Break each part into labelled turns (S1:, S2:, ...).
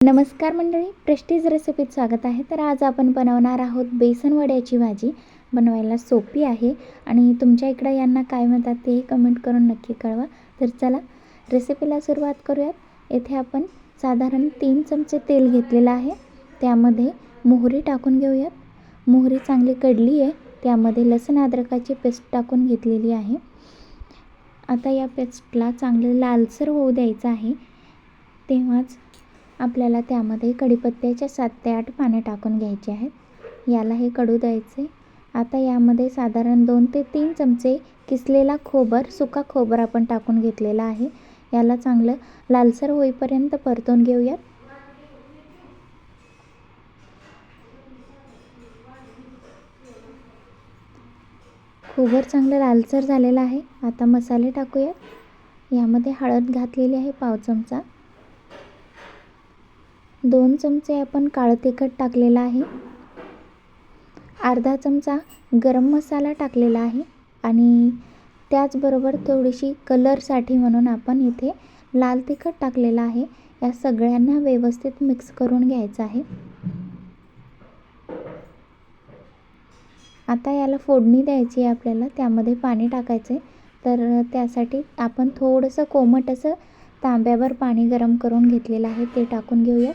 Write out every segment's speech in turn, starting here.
S1: नमस्कार मंडळी प्रेस्टीज रेसिपीत स्वागत आहे. तर आज आपण बनवणार आहोत बेसन वड्याची भाजी. बनवायला सोपी आहे आणि तुमच्या इकडं यांना काय म्हणतात तेही कमेंट करून नक्की कळवा. तर चला रेसिपीला सुरुवात करूयात. येथे आपण साधारण तीन चमचे तेल घेतलेलं आहे. त्यामध्ये मोहरी टाकून घेऊयात. मोहरी चांगली कडली आहे. त्यामध्ये लसण अद्रकाची पेस्ट टाकून घेतलेली आहे. आता या पेस्टला चांगलं लालसर होऊ द्यायचं आहे. तेव्हाच आपल्याला त्यामध्ये कढीपत्त्याच्या सात ते आठ पाने टाकून घ्यायचे आहेत. याला हे कडू द्यायचे. आता यामध्ये साधारण दोन ते तीन चमचे किसलेला खोबर सुका खोबर आपण टाकून घेतलेला आहे. याला चांगलं लालसर होईपर्यंत परतून घेऊयात. खोबर चांगलं लालसर झालेलं आहे. आता मसाले टाकूयात. यामध्ये हळद घातलेली आहे पाव चमचा. दोन चमचे आपण काळं तिखट टाकलेलं आहे. अर्धा चमचा गरम मसाला टाकलेला आहे आणि त्याचबरोबर थोडीशी कलरसाठी म्हणून आपण इथे लाल तिखट टाकलेलं आहे. या सगळ्यांना व्यवस्थित मिक्स करून घ्यायचं आहे. आता याला फोडणी द्यायची आहे आपल्याला त्यामध्ये पाणी टाकायचं आहे तर त्यासाठी आपण थोडंसं कोमट असं तांब्यावर पाणी गरम करून घेतलेलं आहे ते टाकून घेऊया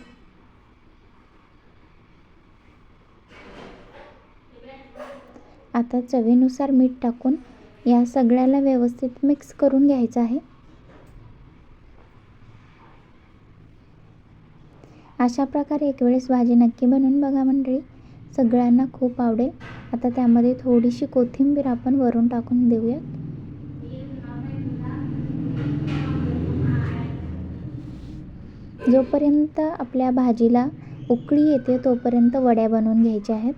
S1: आता चवीनुसार मीठ टाकून या सगळ्याला व्यवस्थित मिक्स करून घ्यायचं आहे. अशा प्रकारे एक वेळेस भाजी नक्की बनवून बघा मंडळी. सगळ्यांना खूप आवडेल. आता त्यामध्ये थोडीशी कोथिंबीर आपण वरून टाकून देऊयात. जोपर्यंत आपल्या भाजीला उकळी येते तोपर्यंत वड्या बनवून घ्यायच्या आहेत.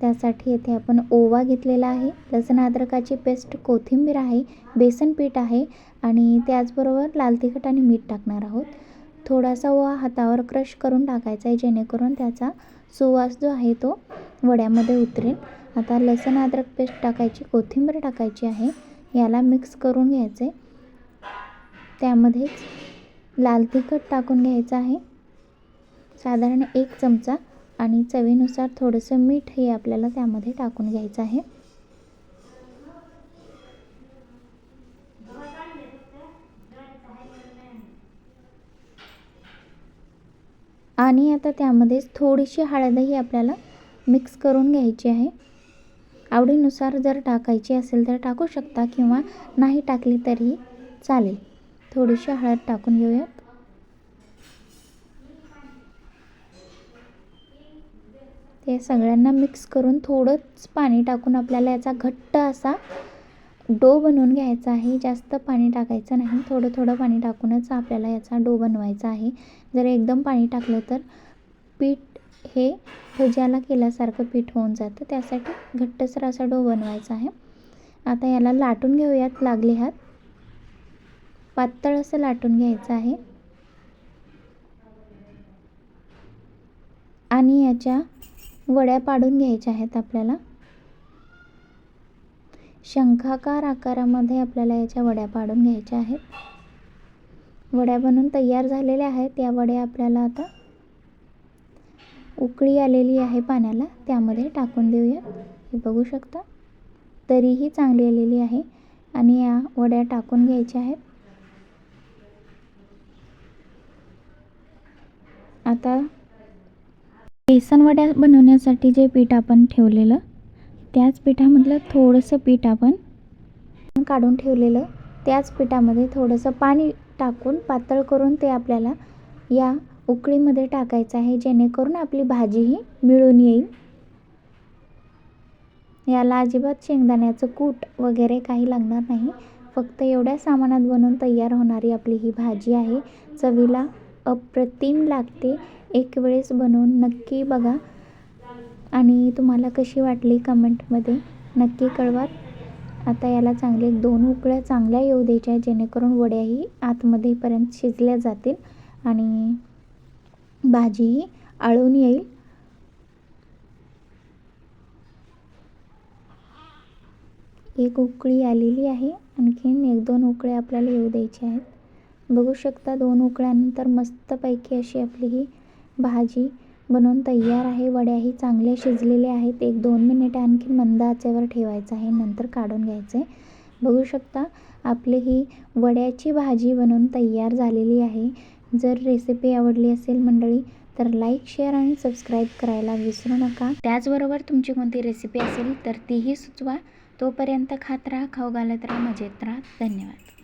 S1: त्यासाठी येथे आपण ओवा घेतलेला आहे लसण अद्रकाची पेस्ट कोथिंबीर आहे बेसन पीठ आहे आणि त्याचबरोबर लाल तिखट आणि मीठ टाकणार आहोत. थोडासा ओवा हातावर क्रश करून टाकायचा आहे जेणेकरून त्याचा सुवास जो आहे तो वड्यामध्ये उतरेल. आता लसण अद्रक पेस्ट टाकायची कोथिंबीर टाकायची आहे याला मिक्स करून घ्यायचे. त्यामध्येच लाल तिखट टाकून घ्यायचं आहे. साधारण एक चमचा आणि चवीनुसार थोडंसं मीठ हे आपल्याला त्यामध्ये टाकून घ्यायचं आहे. आणि आता त्यामध्येच थोडीशी हळदही आपल्याला मिक्स करून घ्यायची आहे. आवडीनुसार जर टाकायची असेल तर टाकू शकता किंवा नाही टाकली तरी चालेल. थोडीशी हळद टाकून घेऊयात हे सगळ्यांना मिक्स करून थोडंच पाणी टाकून आपल्याला याचा घट्ट असा डो बनवून घ्यायचा आहे. जास्त पाणी टाकायचं नाही. थोडं थोडं पाणी टाकूनच आपल्याला याचा डो बनवायचा आहे. जर एकदम पाणी टाकलं तर पीठ हे भज्याला केल्यासारखं पीठ होऊन जातं. त्यासाठी घट्टसर असा डो बनवायचा आहे. आता याला लाटून घेऊयात लागले हात. पातळ असं लाटून घ्यायचं आहे. आणि याच्या वड्या पाडून घ्यायच्या आहेत आपल्याला. शंखाकार आकारामध्ये आपल्याला याच्या वड्या पाडून घ्यायच्या आहेत. वड्या बनून तयार झालेल्या आहेत. या वड्या आपल्याला आता उकळी आलेली आहे पाण्याला. त्यामध्ये टाकून देऊया हे बघू शकता. तरीही चांगली आलेली आहे आणि या वड्या टाकून घ्यायच्या आहेत. आता बेसन वड्या बनवण्यासाठी जे पीठ आपण ठेवलेलं त्याच पिठामधलं थोडंसं पीठ आपण काढून ठेवलेलं त्याच पिठामध्ये थोडंसं पाणी टाकून पातळ करून ते आपल्याला या उकळीमध्ये टाकायचं आहे जेणेकरून आपली भाजीही मिळून येईल. याला अजिबात शेंगदाण्याचं कूट वगैरे काही लागणार नाही. फक्त एवढ्या सामानात बनवून तयार होणारी आपली ही भाजी आहे. चवीला अप्रतिम लागते. एक वेळेस बनवून नक्की बघा. आणि तुम्हाला कशी वाटली कमेंटमध्ये नक्की कळवा. आता याला चांगले दोन उकळ्या चांगल्या येऊ द्यायच्या जेणेकरून वड्याही आतमध्येपर्यंत शिजल्या जातील आणि भाजीही आळून येईल. एक उकळी आलेली आहे. आणखीन एक दोन उकळे आपल्याला येऊ द्यायचे आहेत. बघू शकता दोन उकळ्यानंतर मस्तपैकी अशी आपली ही भाजी बनवून तयार आहे. वड्याही चांगल्या शिजलेल्या आहेत. एक दोन मिनिटं आणखी मंद आचेवर ठेवायचं आहे. नंतर काढून घ्यायचं आहे बघू शकता आपली ही वड्याची भाजी बनवून तयार झालेली आहे. जर रेसिपी आवडली असेल मंडळी तर लाईक शेअर आणि सबस्क्राईब करायला विसरू नका. त्याचबरोबर तुमची कोणती रेसिपी असेल तर तीही सुचवा. तोपर्यंत खात राहा खाऊ घालत राहा मजेत राहा. धन्यवाद.